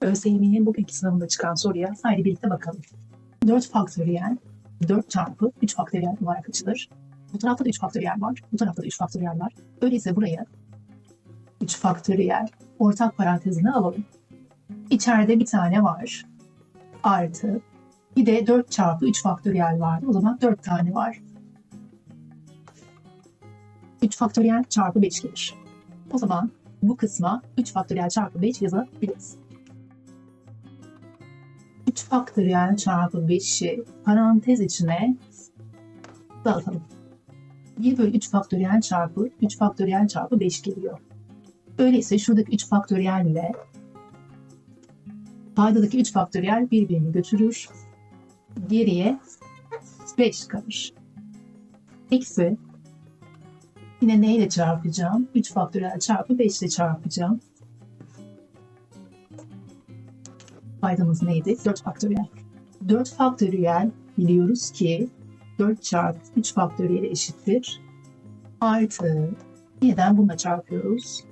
ÖSYM'nin bugünkü sınavında çıkan soruya haydi birlikte bakalım. 4 faktöriyel 4 çarpı 3 faktöriyel olarak açılır. Bu tarafta da 3 faktöriyel var. Bu tarafta da 3 faktöriyel var. Öyleyse buraya 3 faktöriyel ortak parantezine alalım. İçeride bir tane var. Artı bir de 4 çarpı 3 faktöriyel var. O zaman 4 tane var. 3 faktöriyel çarpı 5 gelir. O zaman bu kısma 3 faktöriyel çarpı 5 yazabiliriz. 3 faktöriyel çarpı 5'i parantez içine dağıtalım. 1 bölü 3 faktöriyel çarpı 3 faktöriyel çarpı 5 geliyor. Öyleyse şuradaki 3 faktöriyel ile paydadaki 3 faktöriyel birbirini götürür. Geriye 5 kalır. Eksi Yine ne ile çarpacağım? 3 faktöriyel çarpı 5 ile çarpacağım. Paydamız neydi? 4 faktöriyel. 4 faktöriyel biliyoruz ki 4 çarpı 3 faktöriyel eşittir. Artı yeniden bununla çarpıyoruz.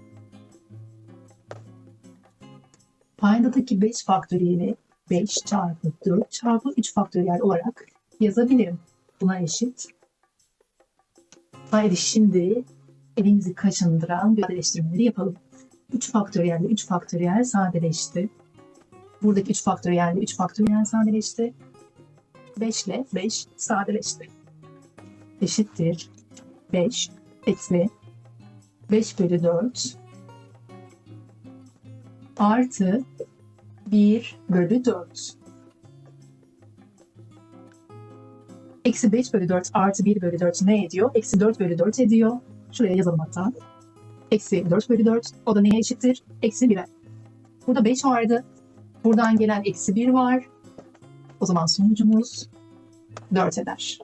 Paydadaki 5 faktöriyeli 5 çarpı 4 çarpı 3 faktöriyel olarak yazabilirim. Buna eşit. Haydi şimdi elimizi kaşındıran bir sadeleştirmeleri yapalım. 3 faktöriyel ile 3 faktöriyel sadeleşti. Buradaki 3 faktöriyel ile 3 faktöriyel sadeleşti. 5 ile 5 sadeleşti. Eşittir 5 eksi 5 bölü 4 artı 1 bölü 4. Eksi 5 bölü 4 artı 1 bölü 4 ne ediyor? Eksi 4 bölü 4 ediyor. Şuraya yazalım hatta. Eksi 4 bölü 4. O da neye eşittir? Eksi 1'e. Burada 5 vardı. Buradan gelen eksi 1 var. O zaman sonucumuz 4 eder.